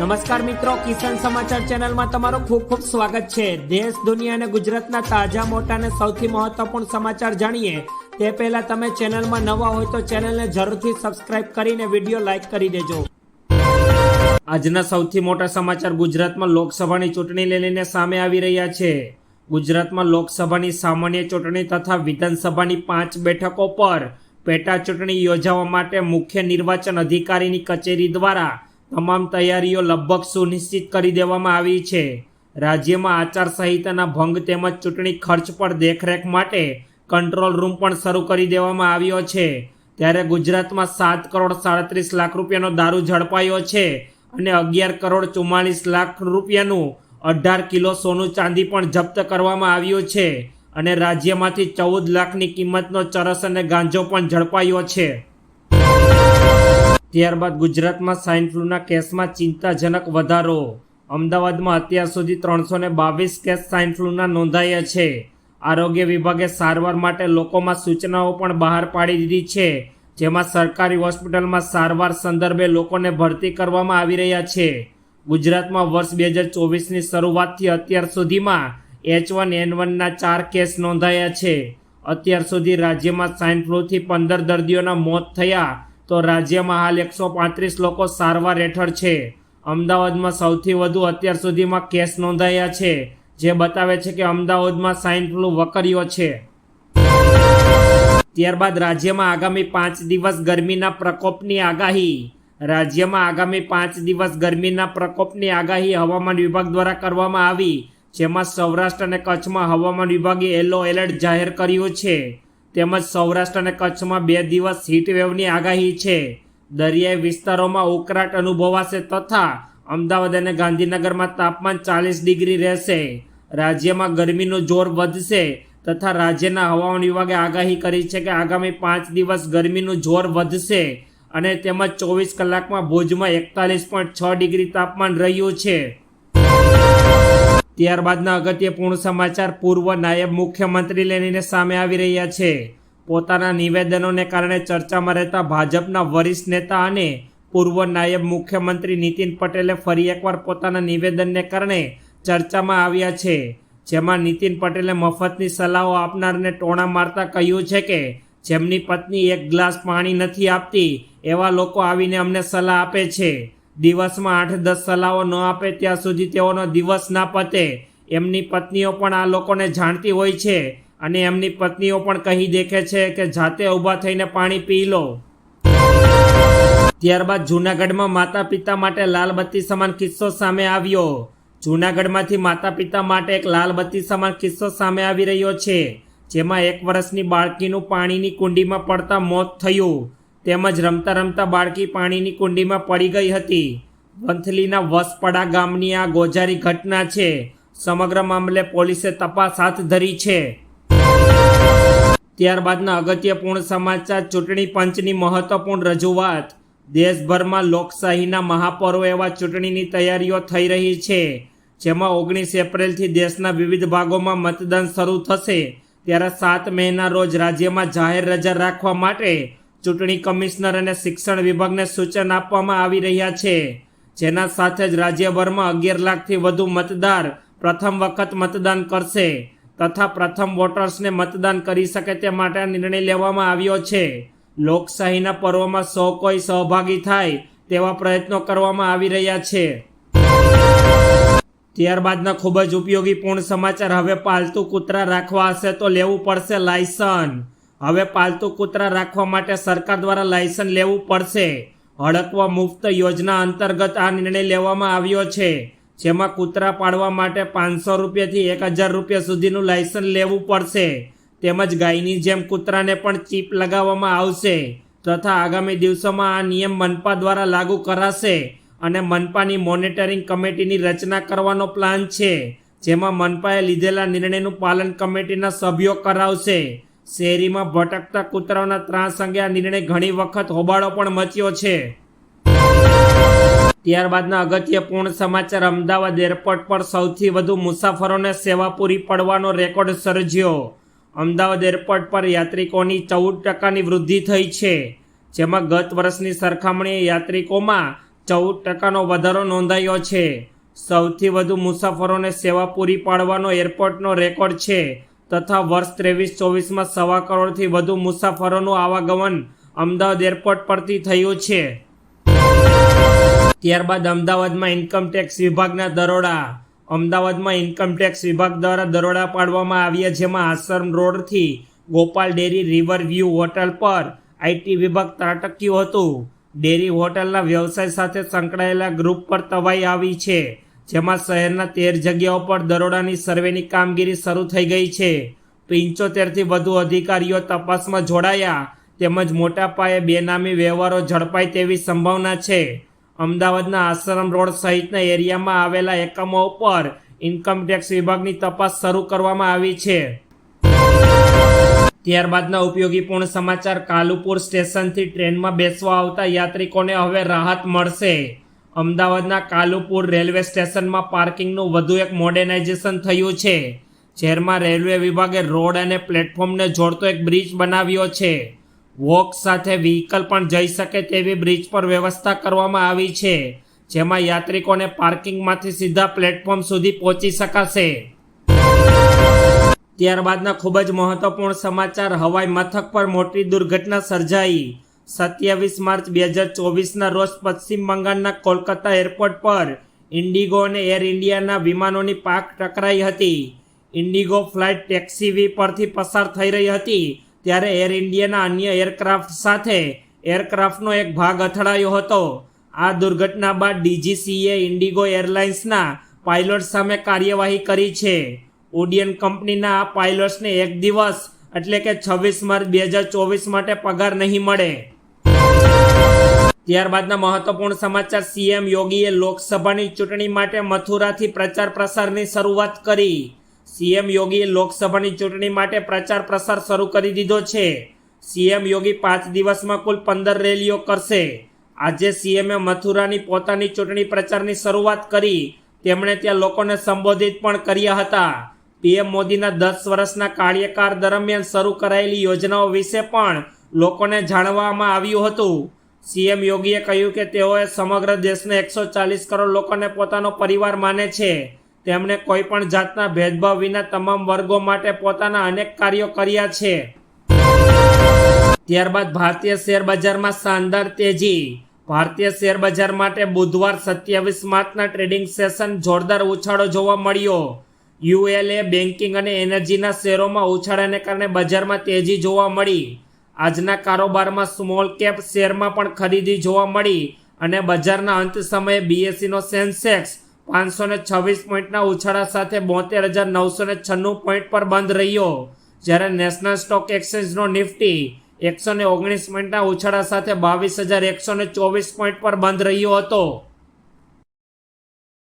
નમસ્કાર મિત્રો, કિસાન સમાચાર ચેનલમાં તમારું ખૂબ ખૂબ સ્વાગત છે. દેશ, દુનિયા અને ગુજરાતના તાજા, મોટા અને સૌથી મહત્વપૂર્ણ સમાચાર જાણીએ. તે પહેલા તમે ચેનલમાં નવા હોય તો ચેનલને જરૂરથી સબસ્ક્રાઇબ કરીને વીડિયો લાઇક કરી દેજો. આજના સૌથી મોટા સમાચાર ગુજરાતમાં લોકસભાની ચૂંટણી લઈને સામે આવી રહ્યા છે. ગુજરાતમાં લોકસભાની સામાન્ય ચૂંટણી તથા વિધાનસભાની પાંચ બેઠકો પર પેટા ચૂંટણી યોજવા માટે મુખ્ય નિર્વાચન અધિકારીની કચેરી દ્વારા તમામ તૈયારીઓ લગભગ સુનિશ્ચિત કરી દેવામાં આવી છે. રાજ્યમાં આચારસંહિતાના ભંગ તેમજ ચૂંટણી ખર્ચ પર દેખરેખ માટે કંટ્રોલ રૂમ પણ શરૂ કરી દેવામાં આવ્યો છે. ત્યારે ગુજરાતમાં સાત કરોડ સાડત્રીસ લાખ રૂપિયાનો દારૂ ઝડપાયો છે અને અગિયાર કરોડ ચુમ્માલીસ લાખ રૂપિયાનું અઢાર કિલો સોનું ચાંદી પણ જપ્ત કરવામાં આવ્યું છે અને રાજ્યમાંથી ચૌદ લાખની કિંમતનો ચરસ અને ગાંજો પણ ઝડપાયો છે. ત્યારબાદ ગુજરાતમાં સ્વાઇન ફ્લૂના કેસમાં ચિંતાજનક વધારો. અમદાવાદમાં અત્યાર સુધી ત્રણસો ને બાવીસ કેસ સ્વાઇન ફ્લૂના નોંધાયા છે. આરોગ્ય વિભાગે સારવાર માટે લોકોમાં સૂચનાઓ પણ બહાર પાડી દીધી છે, જેમાં સરકારી હોસ્પિટલમાં સારવાર સંદર્ભે લોકોને ભરતી કરવામાં આવી રહ્યા છે. ગુજરાતમાં વર્ષ બે હજાર ચોવીસની શરૂઆતથી અત્યાર સુધીમાં એચ વન, એન વનના ચાર કેસ નોંધાયા છે. અત્યાર સુધી રાજ્યમાં સ્વાઇન ફ્લૂથી પંદર દર્દીઓના મોત થયા તો રાજ્યમાં હાલ એકસો પાંત્રીસ લોકો સારવાર હેઠળ છે. અમદાવાદમાં સૌથી વધુ અત્યાર સુધીમાં કેસ નોંધાયા છે, જે બતાવે છે કે અમદાવાદમાં સ્વાઇન ફ્લૂ વકર્યો છે. ત્યારબાદ રાજ્યમાં આગામી પાંચ દિવસ ગરમીના પ્રકોપની આગાહી. રાજ્યમાં આગામી પાંચ દિવસ ગરમીના પ્રકોપની આગાહી હવામાન વિભાગ દ્વારા કરવામાં આવી, જેમાં સૌરાષ્ટ્ર અને કચ્છમાં હવામાન વિભાગે યલો એલર્ટ જાહેર કર્યું છે. તેમજ સૌરાષ્ટ્ર અને કચ્છમાં બે દિવસ હીટવેવની આગાહી છે. દરિયાઈ વિસ્તારોમાં ઉકળાટ અનુભવાશે તથા અમદાવાદ અને ગાંધીનગરમાં તાપમાન ચાલીસ ડિગ્રી રહેશે. રાજ્યમાં ગરમીનું જોર વધશે તથા રાજ્યના હવામાન વિભાગે આગાહી કરી છે કે આગામી પાંચ દિવસ ગરમીનું જોર વધશે અને તેમજ ચોવીસ કલાકમાં ભુજમાં એકતાલીસ પોઈન્ટ છ ડિગ્રી તાપમાન રહ્યું છે. ત્યારબાદના અગત્યપૂર્ણ સમાચાર પૂર્વ નાયબ મુખ્યમંત્રી લઈને સામે આવી રહ્યા છે. પોતાના નિવેદનોને કારણે ચર્ચામાં રહેતા ભાજપના વરિષ્ઠ નેતા અને પૂર્વ નાયબ મુખ્યમંત્રી નીતિન પટેલે ફરી એકવાર પોતાના નિવેદનને કારણે ચર્ચામાં આવ્યા છે. જેમાં નીતિન પટેલે મફતની સલાહો આપનારને ટોણા મારતા કહ્યું છે કે, જેમની પત્ની એક ગ્લાસ પાણી નથી આપતી, એવા લોકો આવીને અમને સલાહ આપે છે. દિવસમાં આઠ દસ સલાહો ન આપે ત્યાં સુધી તેઓનો દિવસ ના પતે. એમની પત્નીઓ પણ આ લોકોને જાણતી હોય છે અને એમની પત્નીઓ પણ કહી દેખે છે કે જાતે ઊભા થઈને પાણી પી લો. ત્યારબાદ જૂનાગઢમાં માતા પિતા માટે લાલ બત્તી સમાન કિસ્સો સામે આવ્યો. જૂનાગઢમાંથી માતા પિતા માટે એક લાલ બત્તી સમાન કિસ્સો સામે આવી રહ્યો છે, જેમાં એક વર્ષની બાળકીનું પાણીની કુંડીમાં પડતા મોત થયું. તેમજ રમતા રમતા બાળકી પાણીની કુંડીમાં પડી ગઈ હતી. વંથલીના વસપડા ગામની આ ગોજારી ઘટના છે. સમગ્ર મામલે પોલીસે તપાસ હાથ ધરી છે. ત્યારબાદના અગત્યપૂર્ણ સમાચાર, ચૂંટણી પંચની મહત્વપૂર્ણ રજૂઆત. દેશભરમાં લોકશાહીના મહાપર્વ એવા ચૂંટણીની તૈયારીઓ થઈ રહી છે. જેમાં ઓગણીસ એપ્રિલથી દેશના વિવિધ ભાગોમાં મતદાન શરૂ થશે. ત્યારે સાત મેના રોજ રાજ્યમાં જાહેર રજા રાખવા માટે ચૂંટણી કમિશનર અને શિક્ષણ વિભાગને સૂચન આપવામાં આવી રહ્યા છે. જેના સાથે જ રાજ્યભરમાં અગિયાર લાખથી વધુ મતદાર પ્રથમ વખત મતદાન કરશે તથા પ્રથમ વોટર્સને મતદાન કરી શકે તે માટે નિર્ણય લેવામાં આવ્યો છે. લોકશાહીના પર્વમાં સૌ કોઈ સહભાગી થાય તેવા પ્રયત્નો કરવામાં આવી રહ્યા છે. ત્યારબાદના ખૂબ જ ઉપયોગી પૂર્ણ સમાચાર. હવે પાલતુ કૂતરા રાખવા હશે તો લેવું પડશે લાયસન હવે પાલતુ કૂતરા રાખવા માટે સરકાર દ્વારા લાયસન્સ લેવું પડશે. હડકવા મુક્ત યોજના અંતર્ગત આ નિર્ણય લેવામાં આવ્યો છે, જેમાં કૂતરા પાડવા માટે પાંચસો રૂપિયાથી એક હજાર રૂપિયા સુધીનું લાયસન્સ લેવું પડશે. તેમજ ગાયની જેમ કૂતરાને પણ ચીપ લગાવવામાં આવશે તથા આગામી દિવસોમાં આ નિયમ મનપા દ્વારા લાગુ કરાશે અને મનપાની મોનિટરિંગ કમિટીની રચના કરવાનો પ્લાન છે, જેમાં મનપાએ લીધેલા નિર્ણયનું પાલન કમિટીના સભ્યો કરાવશે. શેરીમાં ભટકતા કૂતરાઓના ત્રાસ અંગે આ નિર્ણય ઘણી વખત હોબાળો પણ મચ્યો છે. ત્યારબાદના અગત્યપૂર્ણ સમાચાર અમદાવાદ એરપોર્ટ પર સૌથી વધુ મુસાફરોને સેવા પૂરી પડવાનો રેકોર્ડ સર્જ્યો. અમદાવાદ એરપોર્ટ પર યાત્રિકોની ચૌદ ટકાની વૃદ્ધિ થઈ છે, જેમાં ગત વર્ષની સરખામણીએ યાત્રિકોમાં ચૌદ ટકાનો વધારો નોંધાયો છે. સૌથી વધુ મુસાફરોને સેવા પૂરી પાડવાનો એરપોર્ટનો રેકોર્ડ છે તથા વર્ષ ત્રેવીસ ચોવીસમાં સવા કરોડથી વધુ મુસાફરોનું આવાગમન અમદાવાદ એરપોર્ટ પરથી થયું છે. ત્યારબાદ અમદાવાદમાં ઇન્કમ ટેક્સ વિભાગના દરોડા. અમદાવાદમાં ઇન્કમ ટેક્સ વિભાગ દ્વારા દરોડા પાડવામાં આવ્યા જેમાં આશ્રમ રોડથી Gopal dairy river view hotel પર આઈટી વિભાગ ત્રાટક્યું હતું. ડેરી હોટલના વ્યવસાય સાથે સંકળાયેલા ગ્રુપ પર તવાઈ આવી છે. જેમાં શહેરના તેર જગ્યાઓ પર દરોડાની સર્વેની કામગીરી શરૂ થઈ ગઈ છે. પંચોતેરથી વધુ અધિકારીઓ તપાસમાં જોડાયા તેમજ મોટા પાયે બેનામી વ્યવહારો ઝડપાય તેવી સંભાવના છે. અમદાવાદના આશ્રમ રોડ સહિતના એરિયામાં આવેલા એકમો ઉપર ઇન્કમટેક્સ વિભાગની તપાસ શરૂ કરવામાં આવી છે. ત્યારબાદના ઉપયોગીપૂર્ણ સમાચાર કાલુપુર સ્ટેશનથી ટ્રેનમાં બેસવા આવતા યાત્રિકોને હવે રાહત મળશે. અમદાવાદના કાલુપુર રેલવે સ્ટેશનમાં પાર્કિંગનું વધુ એક મોડર્નાઇઝેશન થયું છે. જેમાં રેલવે વિભાગે રોડ અને પ્લેટફોર્મને જોડતો એક બ્રિજ બનાવ્યો છે. વોક સાથે વ્હીકલ પણ જઈ શકે તેવી બ્રિજ પર વ્યવસ્થા કરવામાં આવી છે, જેમાં યાત્રિકોને પાર્કિંગમાંથી સીધા પ્લેટફોર્મ સુધી પહોંચી શકાશે. ત્યારબાદના ખૂબ જ મહત્વપૂર્ણ સમાચાર, હવાઈ મથક પર મોટી દુર્ઘટના સર્જાઈ. સત્યાવીસ માર્ચ બે હજાર ચોવીસના રોજ પશ્ચિમ બંગાળના કોલકાતા એરપોર્ટ પર ઇન્ડિગો અને એર ઇન્ડિયાના વિમાનોની પાક ટકરાઈ હતી. ઇન્ડિગો ફ્લાઇટ ટેક્સીવી પરથી પસાર થઈ રહી હતી, ત્યારે એર ઇન્ડિયાના અન્ય એરક્રાફ્ટ સાથે એરક્રાફ્ટનો એક ભાગ અથડાયો હતો. આ દુર્ઘટના બાદ ડીજીસીએ ઇન્ડિગો એરલાઇન્સના પાયલોટ સામે કાર્યવાહી કરી છે. ઓડિયન કંપનીના આ પાયલોટ્સને એક દિવસ, એટલે કે છવ્વીસ માર્ચ બે હજાર ચોવીસ માટે પગાર નહીં મળે. ત્યારબાદના મહત્વપૂર્ણ સમાચાર, સીએમ યોગીએ લોકસભાની ચૂંટણી માટે મથુરાથી પ્રચાર પ્રસારની શરૂઆત કરી. સીએમ યોગીએ લોકસભાની ચૂંટણી માટે પ્રચાર પ્રસાર શરૂ કરી દીધો છે. સીએમ યોગી પાંચ દિવસમાં કુલ પંદર રેલીઓ કરશે. આજે સીએમએ મથુરાની પોતાની ચૂંટણી પ્રચારની શરૂઆત કરી. તેમણે ત્યાં લોકોને સંબોધિત પણ કર્યા હતા. પીએમ મોદીના દસ વર્ષના કાર્યકાળ દરમિયાન શરૂ કરાયેલી યોજનાઓ વિશે પણ લોકોને જાણવામાં આવ્યું હતું. સીએમ યોગીએ કહ્યું કે તેઓએ સમગ્ર દેશના એકસો ચાલીસ કરોડ લોકોને પોતાનો પરિવાર માને છે. તેમણે કોઈ પણ જાતના ભેદભાવ વિના તમામ વર્ગો માટે પોતાના અનેક કાર્યો કર્યા છે. ત્યારબાદ ભારતીય શેર બજારમાં શાનદાર તેજી. ભારતીય શેર બજાર માટે બુધવાર સત્યાવીસ માર્ચના ટ્રેડિંગ સેશન જોરદાર ઉછાળો જોવા મળ્યો. યુએલએ બેન્કિંગ અને એનર્જીના શેરોમાં ઉછાળાને કારણે બજારમાં તેજી જોવા મળી. આજના કારોબારમાં સ્મોલ કેપ શેરમાં પણ ખરીદી જોવા મળી અને બજારના અંત સમયે બીએસસીનો સેન્સેક્સ પાંચસો ને છવ્વીસ પોઈન્ટના ઉછાળા સાથે બોતેર હજાર નવસો ને છન્નું પોઈન્ટ પર બંધ રહ્યો. જ્યારે નેશનલ સ્ટોક એક્સચેન્જનો નિફ્ટી એકસો ને ઓગણીસ પોઈન્ટના ઉછાળા સાથે બાવીસ હજાર એકસો ને ચોવીસ પોઈન્ટ પર બંધ રહ્યો હતો.